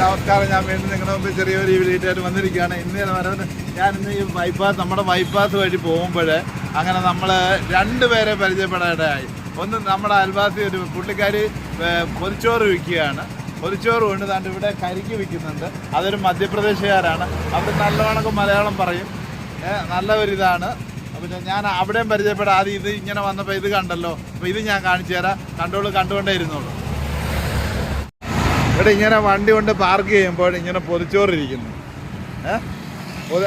നമസ്കാരം. ഞാൻ വീണ്ടും നിങ്ങളുടെ മുമ്പ് ചെറിയൊരു വീട്ടായിട്ട് വന്നിരിക്കുകയാണ്. ഇന്ന് പറയുന്നത് ഞാൻ ഇന്ന് ഈ ബൈപ്പാസ് നമ്മുടെ ബൈപ്പാസ് വഴി പോകുമ്പോൾ അങ്ങനെ നമ്മൾ രണ്ടുപേരെ പരിചയപ്പെടാനായി ഒന്ന് നമ്മുടെ അയൽവാസി ഒരു പുള്ളിക്കാരി പൊതിച്ചോറ് വിൽക്കുകയാണ്. പൊതിച്ചോറ് കൊണ്ട് താണ്ട് ഇവിടെ കരിക്ക് വിൽക്കുന്നുണ്ട്. അതൊരു മധ്യപ്രദേശുകാരാണ്. അവർ നല്ലവണ്ണം മലയാളം പറയും. നല്ല ഒരിതാണ് പിന്നെ ഞാൻ അവിടെയും പരിചയപ്പെടാം. ആദ്യം ഇത് ഇങ്ങനെ വന്നപ്പോൾ ഇത് കണ്ടല്ലോ. അപ്പോൾ ഇത് ഞാൻ കാണിച്ചു തരാം. കണ്ടോളൂ കണ്ടുകൊണ്ടേ ഇരുന്നോളൂ. ഇവിടെ ഇങ്ങനെ വണ്ടി കൊണ്ട് പാർക്ക് ചെയ്യുമ്പോൾ ഇങ്ങനെ പൊതിച്ചോറിരിക്കുന്നു. ഏഹ്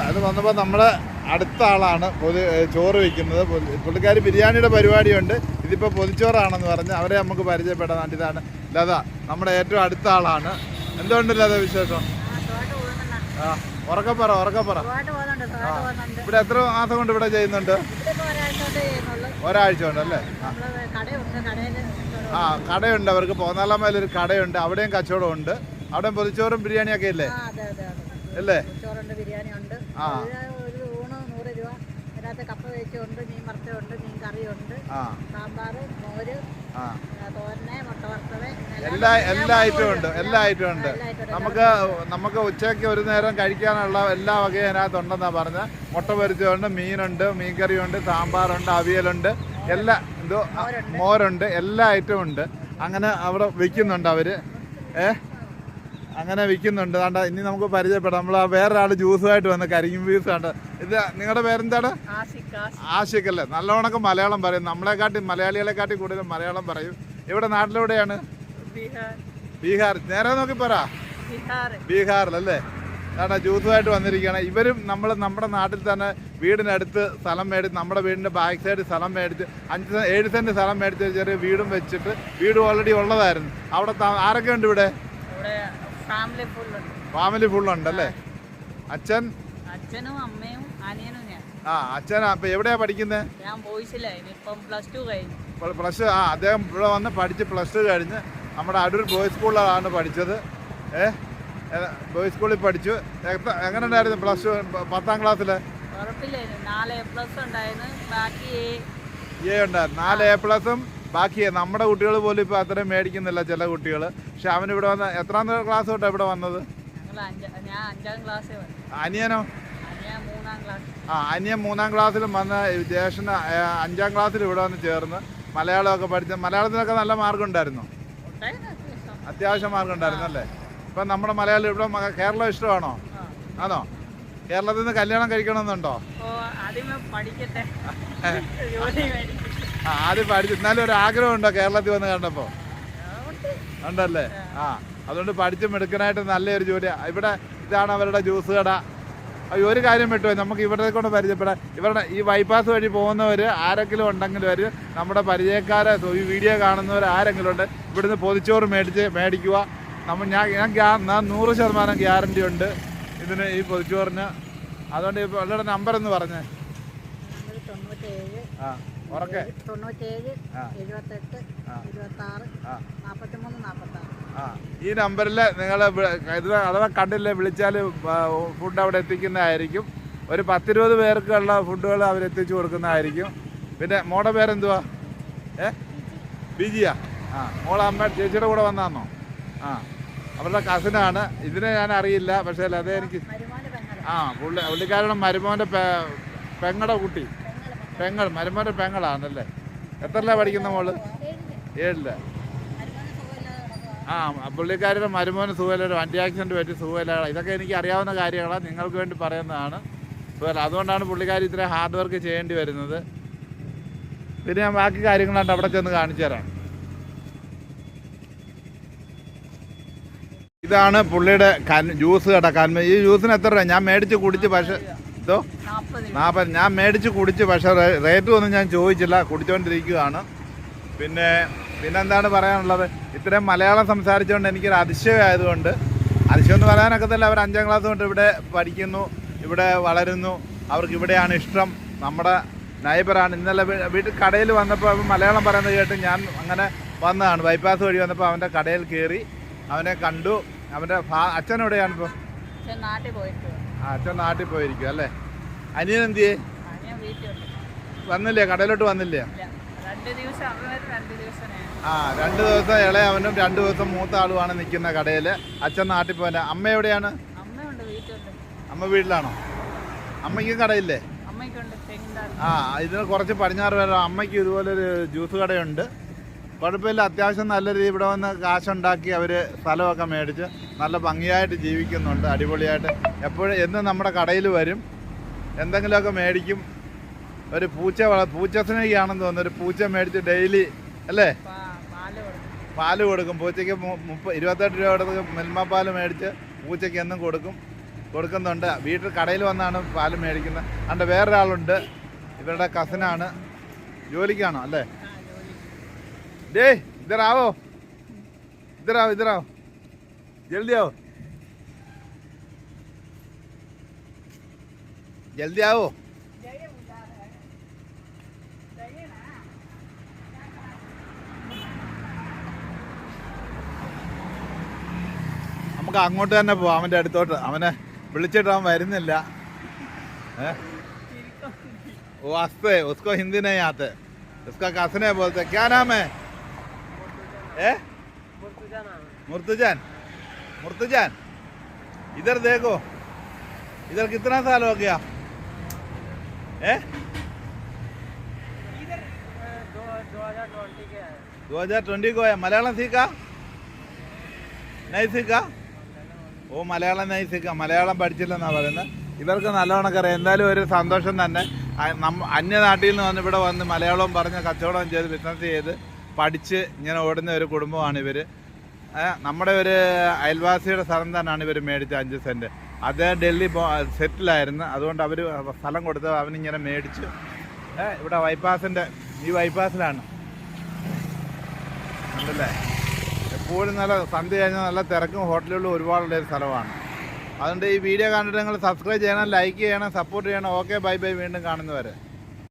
അത് വന്നപ്പോൾ നമ്മുടെ അടുത്ത ആളാണ് പൊതി ചോറ് വയ്ക്കുന്നത് പുള്ളിക്കാർ ബിരിയാണിയുടെ പരിപാടിയുണ്ട്. ഇതിപ്പോൾ പൊതിച്ചോറാണെന്ന് പറഞ്ഞ് അവരെ നമുക്ക് പരിചയപ്പെടാൻ ഇതാണ്. ലത നമ്മുടെ ഏറ്റവും അടുത്ത ആളാണ്. എന്തുകൊണ്ട് ലത വിശേഷം? ആ ഉറക്കപ്പറ ഉറക്കപ്പറ ഇവിടെ എത്ര മാസം കൊണ്ട് ഇവിടെ ചെയ്യുന്നുണ്ട്? ഒരാഴ്ച കൊണ്ട് അല്ലേ ആ കടയുണ്ട് അവർക്ക്. പോന്നാലാം ഒരു കടയുണ്ട്. അവിടെയും കച്ചവടം ഉണ്ട്. അവിടെ പൊതിച്ചോറും ബിരിയാണിയൊക്കെ ഇല്ലേ? അല്ലേ ആ. അതിനകത്ത് കപ്പ വെച്ചുണ്ട് മീൻ മീൻ കറിയുണ്ട്. ആ. സാമ്പാർ മോര് ആ. ആ, തോരന് മുട്ട വറുത്തത്. എല്ലാ എല്ലാ ഐറ്റവും ഉണ്ട്. എല്ലാ ഐറ്റവും ഉണ്ട്. നമുക്ക് നമുക്ക് ഉച്ചയ്ക്ക് ഒരു നേരം കഴിക്കാനുള്ള എല്ലാ വകയും അതിനകത്ത് ഉണ്ടെന്നാണ് പറഞ്ഞത്. മുട്ട പൊരിച്ചതുണ്ട് മീനുണ്ട് മീൻകറിയുണ്ട് സാമ്പാറുണ്ട് അവിയലുണ്ട്. എല്ലാ എന്തോ മോരുണ്ട്. എല്ലാ ഐറ്റം ഉണ്ട്. അങ്ങനെ അവിടെ വിൽക്കുന്നുണ്ട് അവർ. ഏ? അങ്ങനെ വിൽക്കുന്നുണ്ട്. കണ്ട ഇനി നമുക്ക് പരിചയപ്പെടാം. നമ്മൾ ആ വേറൊരാൾ ജ്യൂസുമായിട്ട് വന്ന് കരിക്കും പീസ് കണ്ട ഇത് നിങ്ങളുടെ പേരെന്താണ്? ആഷിക്കല്ലേ നല്ലവണക്ക് മലയാളം പറയും. നമ്മളെക്കാട്ടി മലയാളികളെക്കാട്ടി കൂടുതൽ മലയാളം പറയും. ഇവിടെ നാട്ടിലെവിടെയാണ്? ബീഹാർ. നേരെ നോക്കി പറ. ബീഹാറിലല്ലേ? കാരണം ജൂസുമായിട്ട് വന്നിരിക്കുകയാണ്. ഇവരും നമ്മൾ നമ്മുടെ നാട്ടിൽ തന്നെ വീടിനടുത്ത് സ്ഥലം മേടിച്ച് നമ്മുടെ വീടിന്റെ ബാക്ക് സൈഡ് സ്ഥലം മേടിച്ച് അഞ്ച് ഏഴ് സെന്റ് സ്ഥലം മേടിച്ച് ചെറിയ വീടും വെച്ചിട്ട് വീട് ഓൾറെഡി ഉള്ളതായിരുന്നു. അവിടെ ആരൊക്കെ ഉണ്ട് ഇവിടെ? ഫാമിലി ഫുൾ ഉണ്ട്. അല്ലേ? അച്ഛൻ? അച്ഛനും അമ്മയും അനിയനും ആ അച്ഛൻ അപ്പൊ എവിടെയാ പഠിക്കുന്നത് ഞാൻ ഇപ്പം പ്ലസ് ടു കഴിഞ്ഞു. പ്ലസ് ആ അദ്ദേഹം ഇവിടെ വന്ന് പഠിച്ച് പ്ലസ് ടു കഴിഞ്ഞ് നമ്മുടെ അടൂർ ബോയ്സ് സ്കൂളിലാണ് പഠിച്ചത്. ഏ? ബോയ്സ് സ്കൂളിൽ പഠിച്ചു. എങ്ങനെ ഉണ്ടായിരുന്നു പ്ലസ് ടു പത്താം ക്ലാസ്സിൽ ഉറപ്പില്ലായിരുന്നു നാല് എ ഉണ്ടായിരുന്നു. നാല് എ പ്ലസും ബാക്കി നമ്മുടെ കുട്ടികൾ പോലും ഇപ്പോൾ അത്രയും മേടിക്കുന്നില്ല ചില കുട്ടികൾ. പക്ഷെ അവൻ ഇവിടെ വന്ന എത്രാം ക്ലാസ് തൊട്ടാണ് ഇവിടെ വന്നത്? അനിയനോ? ആ അനിയൻ മൂന്നാം ക്ലാസ്സിലും വന്ന് ജേഷന് അഞ്ചാം ക്ലാസ്സിൽ ഇവിടെ വന്ന് ചേർന്ന് മലയാളമൊക്കെ പഠിച്ച മലയാളത്തിലൊക്കെ നല്ല മാർക്ക് ഉണ്ടായിരുന്നു? ഉണ്ടായിരുന്നു. അത്യാവശ്യം. മാർഗം മാർക്ക് ഉണ്ടായിരുന്നു അല്ലേ? ഇപ്പം നമ്മുടെ മലയാളം ഇവിടെ കേരളം ഇഷ്ടമാണോ. ആണോ? കേരളത്തിൽ നിന്ന് കല്യാണം കഴിക്കണമെന്നുണ്ടോ? ആദ്യം പഠിച്ചു എന്നാലും ഒരു ആഗ്രഹം ഉണ്ടോ കേരളത്തിൽ വന്ന് കണ്ടപ്പോൾ? ഉണ്ടല്ലേ? ആ. അതുകൊണ്ട് പഠിച്ച് മെടുക്കാനായിട്ട് നല്ലൊരു ജോലി. ഇവിടെ ഇതാണ് അവരുടെ ജ്യൂസ് കട. ഒരു കാര്യം വിട്ടുപോയി നമുക്ക് ഇവിടെ കൊണ്ട് പരിചയപ്പെടാം. ഇവരുടെ ഈ ബൈപ്പാസ് വഴി പോകുന്നവർ ആരെങ്കിലും ഉണ്ടെങ്കിൽ അവർ നമ്മുടെ പരിചയക്കാരെ ഈ വീഡിയോ കാണുന്നവർ ആരെങ്കിലും ഉണ്ട് ഇവിടുന്ന് പൊതിച്ചോറ് മേടിച്ച് മേടിക്കുക. നമ്മൾ ഞാൻ ഞാൻ ഗ്യാ- ഞാൻ നൂറ് ശതമാനം ഗ്യാരണ്ടി ഉണ്ട്. ഇതിന് ഈ പൊതിച്ചോറിന് അതുകൊണ്ട് ഇപ്പോൾ പള്ളിയുടെ നമ്പർ എന്ന് പറഞ്ഞേ. ആ ഉറക്കെ. ആ. ഈ നമ്പറിൽ നിങ്ങൾ ഇത് അഥവാ കണ്ടില്ല വിളിച്ചാൽ ഫുഡ് അവിടെ എത്തിക്കുന്നതായിരിക്കും. ഒരു പത്തിരുപത് പേർക്കുള്ള ഫുഡുകൾ അവർ എത്തിച്ചു കൊടുക്കുന്നതായിരിക്കും. പിന്നെ മോടെ പേരെന്തുവാ? ഏ? ബിജിയാ? ആ. മോളെ അമ്മ ചേച്ചിയുടെ കൂടെ വന്നാന്നോ ആ. അവരുടെ കസിനാണ് ഇതിനെ ഞാൻ അറിയില്ല പക്ഷേ അതേ എനിക്ക് ആ പുള്ളി പുള്ളിക്കാരുടെ മരുമോന്റെ പെങ്ങളുടെ പെങ്ങടെ കുട്ടി. പെങ്ങൾ മരുമോന്റെ പെങ്ങളാണല്ലേ? എത്രല്ല പഠിക്കുന്ന മോൾ? കിടക്കുവാ. ആ പുള്ളിക്കാരുടെ മരുമോന് സുഖമില്ല. വണ്ടി ആക്സിഡന്റ് പറ്റി സുഖമില്ല ഇതൊക്കെ എനിക്ക് അറിയാവുന്ന കാര്യങ്ങളാണ് നിങ്ങൾക്ക് വേണ്ടി പറയുന്നതാണ്. സുഖമില്ല. അതുകൊണ്ടാണ് പുള്ളിക്കാരി ഇത്രയും ഹാർഡ് വർക്ക് ചെയ്യേണ്ടി വരുന്നത്. പിന്നെ ഞാൻ ബാക്കി കാര്യങ്ങളാണ് അവിടെ ചെന്ന് കാണിച്ചു തരാം. ഇതാണ് പുള്ളിയുടെ കൻ ജ്യൂസ് കട കന്മ ഈ ജ്യൂസിന് എത്ര രൂപ? ഞാൻ മേടിച്ച് കുടിച്ച് പക്ഷേ ഇതോ നാൽപ്പത്. ഞാൻ മേടിച്ച് കുടിച്ച് പക്ഷേ റേറ്റ് ഒന്നും ഞാൻ ചോദിച്ചില്ല. കുടിച്ചുകൊണ്ടിരിക്കുകയാണ് പിന്നെ പിന്നെന്താണ് പറയാനുള്ളത്? ഇത്രയും മലയാളം സംസാരിച്ചുകൊണ്ട് എനിക്കൊരു അതിശയമായതുകൊണ്ട് അതിശയം എന്ന് പറയാനൊക്കത്തില്ല. അവർ അഞ്ചാം ക്ലാസ് തൊട്ട് ഇവിടെ പഠിക്കുന്നു. ഇവിടെ വളരുന്നു. അവർക്ക് ഇവിടെയാണ് ഇഷ്ടം. നമ്മുടെ നൈബറാണ് ഇന്നലെ വീട്ടിൽ കടയിൽ വന്നപ്പോൾ അവൻ മലയാളം പറയുന്നത് കേട്ട് ഞാൻ അങ്ങനെ വന്നതാണ്. ബൈപ്പാസ് വഴി വന്നപ്പോൾ അവന്റെ കടയിൽ കയറി അവനെ കണ്ടു. അവന്റെ ഫാ അച്ഛൻ എവിടെയാണ് ഇപ്പോൾ. ആ അച്ഛൻ നാട്ടിൽ പോയിരിക്കും അല്ലേ? അനിയൻ എന്ത് വന്നില്ലേ? കടയിലോട്ട് വന്നില്ലേ? ആ രണ്ട് ദിവസം ഇളയവനും രണ്ട് ദിവസം മൂത്ത ആളുമാണ് നിൽക്കുന്ന കടയിൽ അച്ഛൻ നാട്ടിൽ പോയ അമ്മ എവിടെയാണ്? അമ്മ വീട്ടിലാണോ? അമ്മയ്ക്കും കടയില്ലേ? ആ ഇതിന് കുറച്ച് പടിഞ്ഞാറ് വരെ അമ്മയ്ക്ക് ഇതുപോലൊരു ജ്യൂസ് കടയുണ്ട്. കുഴപ്പമില്ല. അത്യാവശ്യം നല്ല രീതിയിൽ ഇവിടെ വന്ന് കാശുണ്ടാക്കി അവർ സ്ഥലമൊക്കെ മേടിച്ച് നല്ല ഭംഗിയായിട്ട് ജീവിക്കുന്നുണ്ട്. അടിപൊളിയായിട്ട്. എപ്പോഴും എന്നും നമ്മുടെ കടയിൽ വരും. എന്തെങ്കിലുമൊക്കെ മേടിക്കും. ഒരു പൂച്ച വള- പൂച്ച സ്നേഹിയാണെന്ന് തോന്നുന്നു. ഒരു പൂച്ച മേടിച്ച് ഡെയിലി അല്ലേ? പാൽ കൊടുക്കും. പൂച്ചയ്ക്ക് മുപ്പ ഇരുപത്തെട്ട് രൂപ കൊടുത്ത് മിൽമ പാൽ മേടിച്ച് പൂച്ചയ്ക്ക് എന്നും കൊടുക്കും. കൊടുക്കുന്നുണ്ട്. വീട്ടിൽ കടയിൽ വന്നാണ് പാൽ മേടിക്കുന്നത്. അണ്ട് വേറൊരാളുണ്ട്. ഇവരുടെ കസിനാണ് ജോലിക്കാണോ അല്ലേ? ഡേ ഇതറാവോ ഇതറാവോ ഇതറാവോ ജൽദി ആവോ ജൽദി ആവോ നമുക്ക് അങ്ങോട്ട് തന്നെ പോവാം അവൻ്റെ അടുത്തോട്ട് അവനെ വിളിച്ചിട്ട് അവൻ വരുന്നില്ല ഏ? वो हंसते उसको हिंदी नहीं आते उसका कसने बोलते क्या नाम है ए मुर्तुजान मुर्तुजान इधर देखो इधर कितना साल हो गया ए दो हजार ट्वेंटी को है मलयालम सीखा नहीं सीखा ഓ മലയാളം നൈസിക്ക മലയാളം പഠിച്ചില്ലെന്നാ പറയുന്നത് ഇവർക്ക് നല്ലവണ്ണം അറിയാം എന്തായാലും ഒരു സന്തോഷം തന്നെ ആ, നമ്മ അന്യനാട്ടിൽ നിന്ന് വന്ന് ഇവിടെ വന്ന് മലയാളവും പറഞ്ഞ് കച്ചവടം ചെയ്ത് ബിസിനസ് ചെയ്ത് പഠിച്ച് ഇങ്ങനെ ഓടുന്ന ഒരു കുടുംബമാണ് ഇവർ നമ്മുടെ ഒരു അയൽവാസിയുടെ സ്ഥലം തന്നെയാണ് ഇവർ മേടിച്ച അഞ്ച് സെന്റ് അദ്ദേഹം ഡൽഹി സെറ്റിലായിരുന്നു. അതുകൊണ്ട് അവർ സ്ഥലം കൊടുത്ത് അവനിങ്ങനെ മേടിച്ച് ഇവിടെ ബൈപ്പാസിന്റെ ഈ ബൈപ്പാസിലാണ് ഉണ്ടല്ലേ എപ്പോഴും നല്ല സന്ധ്യ കഴിഞ്ഞാൽ നല്ല തിരക്കും ഹോട്ടലുകളും ഒരുപാടുള്ള ഒരു സ്ഥലമാണ്. അതുകൊണ്ട് ഈ വീഡിയോ കണ്ടിട്ട് നിങ്ങൾ സബ്സ്ക്രൈബ് ചെയ്യണം ലൈക്ക് ചെയ്യണം സപ്പോർട്ട് ചെയ്യണം. ഓക്കെ ബൈ ബൈ വീണ്ടും കാണുന്നവരെ.